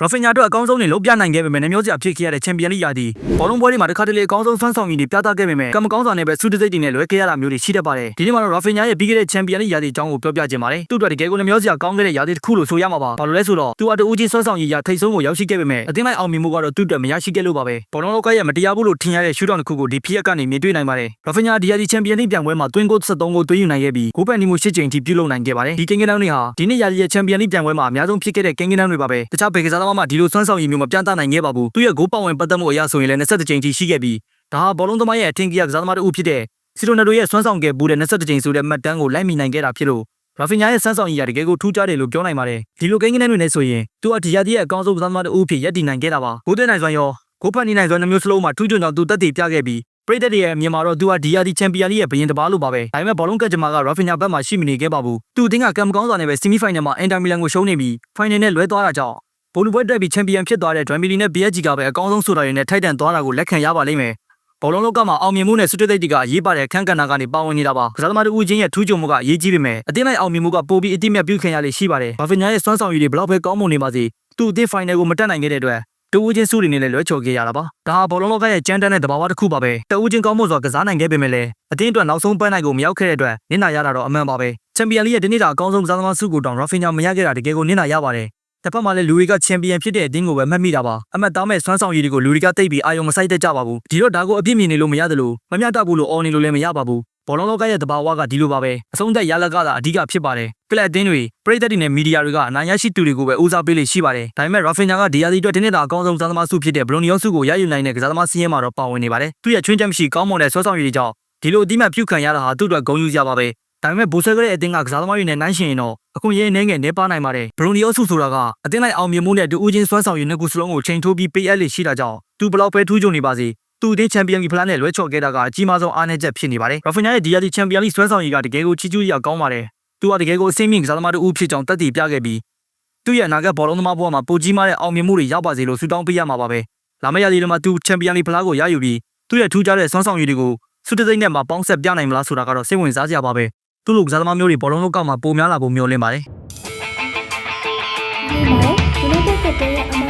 ရာဖင်ညာတို့အကောင်းဆုံးနေလုံးပြနိုင်ခဲ့ပေမဲ့နှမျိုးစရာဖြစ်ခဲ့ရတဲ့ချန်ပီယံလိရာသီဘောလုံးပွဲတွေမှာတစ်ခါတလေအကောင်းဆုံးစွမ်းဆောင်ရည်တွေပြသခဲ့ပေမဲ့ကံမကောင်းစွာနဲ့ပဲစူးတစိတ်တွေနဲ့လွဲခဲ့ရတာမျိုးတွေရှိတတ်ပါတယ်ဒီနေ့မှာတော့ရာဖင်ညာရဲ့ပြီးခဲ့တဲ့ချန်ပီယံလိရာသီအကြောင်းကိုပြောပြခြင်းပါတယ်သူ့အတွက်တကယ်ကိုနှမျိုးစရာကောင်းခဲ့တဲ့ရာသီတစ်ခုလို့ဆိုရမှာပါဘာလို့လဲဆိုတော့သူအတူအချင်းစွမ်းဆောင်ရည်ရာထိတ်ဆုံးကိုရောက်ရှိခဲ့ပေမဲ့အသင်းလိုက်အောင်မြင်မှုကတော့သူ့အတွက်မရရှိခဲ့လို့ပါပဲဘောလုံးလောကရဲ့မတရားဘူးလို့ထင်ရတဲ့ရှူတောင်တစ်ခုကိုဒီဖြစ်ရက်ကနေမြင်တွေ့နိုင်ပါတယ်ရာဖင်ညာဒီရာသီချန်ပီယံလိပြိုင်ပွဲမှာတွင်းကို73ကိုသွင်းယူနိုင်ခဲ့ပြီးဂိုးပန်နီမှု၈ချိန်ထိပြုလုပ်နိုင်ခဲ့ပါတယ်ဒီကင်ကင်တန်းတွေဟာဒီနေ့ရာသီရဲ့ချန်ပီယံလိပြိုင်ပွဲမှာအများဆုံးဖြစ်ခဲ့တဲ့ကင်ကင်တန်းတွေပါပဲတခြားဘယ်ကစားသမားမှဒီလိုစွမ်းဆောင်ရည်မျိုးမပြသနိုင်ခဲ့ပါဘူးသူရဲ့ဂိုးပေါဝင်ပတ်သက်မှုအရဆိုရင်လည်း21ချိန်ထိရှိခဲ့ပြီးဒါဟာဘောလုံးသမားရဲ့အထင်ကြီးကစားသမားတစ်ဦးဖြစ်တဲ့စီရိုနယ်ဒိုရဲ့စွမ်းဆောင်ခဲ့မှုတဲ့21ချိန်ဆိုတဲ့မှတ်တမ်းကိုလိုက်မိနိုင်ခဲ့တာဖြစ်လို့ရာဖင်ညာရဲ့စမ်းဆောင်ရည်ရတကယ်ကိုထူးခြားတယ်လို့ပြောနိုင်ပါတယ်ဒီလိုကိန်းကနန်းတွေနဲ့ဆိုရင်သူကဒီရာသီရဲ့အကောင်းဆုံးကစားသမားတစ်ဦးဖြစ်ရပ်တည်နိုင်ခဲ့တာပါဂိုးသွင်းနိုင်စွမ်းရောဂိုးဖတ်နေနိုင်စွမ်းနှမျိုးစလုံးမှာထူးချွန်ကြောင်သူတက်တည်ပြခဲ့ပြီးပရိသတ်တွေရဲ့အမြင်မှာတော့သူဟာဒီယာဒီချန်ပီယံလိရဲ့ဘရင်တစ်ပါးလို့ပါပဲဒါပေမဲ့ဘောလုံးကက်ဂျမာကရာဖင်ညာဘက်မှာရှိမနေခဲ့ပါဘူးသူအတင်းကကံမကောင်းစွာနဲ့ပဲဆီမီဖိုင်နယ်မှာအင်တာမီလန်ကိုရှုံးနေပြီးဖိုင်နယ်နဲ့လွဲသွားတာကြောင့် ဘိုလူပွဲတက်ပြီးချန်ပီယံဖြစ်သွားတဲ့ဒွမ်မီလီနဲ့ဘီယက်ဂျီကပဲအကောင်းဆုံးဆိုတာတွေနဲ့ထိုက်တန်သွားတာကိုလက်ခံရပါလိမ့်မယ်ဘောလုံးလောကမှာအောင်မြင်မှုနဲ့စွတ်တိတ်တီကအရေးပါတဲ့အခန်းကဏ္ဍကနေပါဝင်နေတာပါကစားသမားတို့ဦးချင်းရဲ့ထူးချွန်မှုကအရေးကြီးပေမဲ့အတင်းလိုက်အောင်မြင်မှုကပိုပြီးအတိအမြတ်ပြုခံရလေရှိပါတယ်ဘာဖင်ညာရဲ့စွမ်းဆောင်ရည်တွေဘလောက်ပဲကောင်းမွန်နေပါစေသူအသင်းဖိုင်နယ်ကိုမတက်နိုင်ခဲ့တဲ့အတွက်တူဦးချင်းစုတွေနဲ့လည်းလွဲချော်ခဲ့ရတာပါဒါဟာဘောလုံးလောကရဲ့ကြမ်းတမ်းတဲ့သဘာဝတစ်ခုပါပဲတူဦးချင်းကောင်းမှုစွာကစားနိုင်ခဲ့ပေမဲ့လည်းအတင်းအတွက်နောက်ဆုံးပန်းနိုင်ကိုမရောက်ခဲ့တဲ့အတွက်နင့်နာရတာတော့အမှန်ပါပဲချန်ပီယံလိရဲ့ဒီနေ့တာအကောင်းဆုံးကစားသမားစုကိုတောင်ရာဖင်ညာမရခဲ့တာတကယ်ကိုနင့်နာရပါတယ် တစ်ဖက်မှာလည်းလူတွေကချန်ပီယံဖြစ်တဲ့အတင်းကိုပဲမှတ်မိတာပါအမှတ်သားမဲ့စွမ်းဆောင်ရည်တွေကိုလူတွေကသိပ်ပြီးအာရုံမစိုက်တတ်ကြပါဘူးဒီတော့ဒါကိုအပြစ်မြင်နေလို့မရတယ်လို့မမျှတဘူးလို့အော်နေလို့လည်းမရပါဘူးဘောလုံးလောကရဲ့တဘာဝကဒီလိုပါပဲအဆုံးသက်ရလကသာအဓိကဖြစ်ပါတယ်ကလပ်အသင်းတွေပရိသတ်တွေနဲ့မီဒီယာတွေကအနိုင်ရရှိသူတွေကိုပဲဦးစားပေးလေရှိပါတယ်ဒါပေမဲ့ရာဖင်ညာကဒီယာဒီအတွက်ဒီနေ့တာအကောင်းဆုံးကစားသမားစုဖြစ်တဲ့ဘရိုနီယောစုကိုရယူနိုင်တဲ့ကစားသမားစီးရဲမှာတော့ပါဝင်နေပါတယ်သူရဲ့ချွင်းချက်မရှိကောင်းမွန်တဲ့ဆွဲဆောင်ရည်တွေကြောင့်ဒီလိုအတိမတ်ပြုခံရတာဟာသူ့အတွက်ဂုဏ်ယူစရာပါပဲ ဒါပေမဲ့ဘိုဆဲကရဲ့အတင်းကကစားသမားတွေနဲ့နှိုင်းယှဉ်ရင်တော့အခုရေးအနေငယ်နေပါနိုင်ပါတယ်ဘရိုနီယောစုဆိုတာကအတင်းလိုက်အောင်မြင်မှုနဲ့တူဦးချင်းဆွမ်းဆောင်ရည်နှစ်ခုစလုံးကိုချိန်ထိုးပြီးပေးအပ်လေရှိတာကြောင့်သူဘလောက်ပဲထူးချွန်နေပါစေသူအတင်းချန်ပီယံကြီးဖလားနဲ့လွဲချော်ခဲ့တာကအကြီးမားဆုံးအားနည်းချက်ဖြစ်နေပါတယ်ရာဖင်ညာရဲ့ဒီယာဒီချန်ပီယံလိဆွမ်းဆောင်ရည်ကတကယ်ကိုချီးကျူးရကောင်းပါတယ်သူကတကယ်ကိုအဆင့်မြင့်ကစားသမားတစ်ဦးဖြစ်ကြောင်းတက်တည်ပြခဲ့ပြီးသူ့ရဲ့အနာဂတ်ဘောလုံးသမားဘဝမှာပိုကြီးမားတဲ့အောင်မြင်မှုတွေရောက်ပါစေလို့ဆုတောင်းပေးရမှာပါပဲလာမယ့်ရာသီတွေမှာသူချန်ပီယံလိဖလားကိုရယူပြီးသူ့ရဲ့ထူးခြားတဲ့ဆွမ်းဆောင်ရည်တွေကိုစုတစိမ့်နဲ့မှာပေါင်းဆက်ပြနိုင်မလားဆိုတာကတော့စိတ်ဝင်စားစရာပါပဲ သူ့လူကစားသမားမျိုးတွေဘောလုံးလောက်ကောက်မှာပုံများလာဖို့မျှော်လင့်ပါတယ်။ဒီမှာဘလူးတက်တဲ့ရဲ့အမ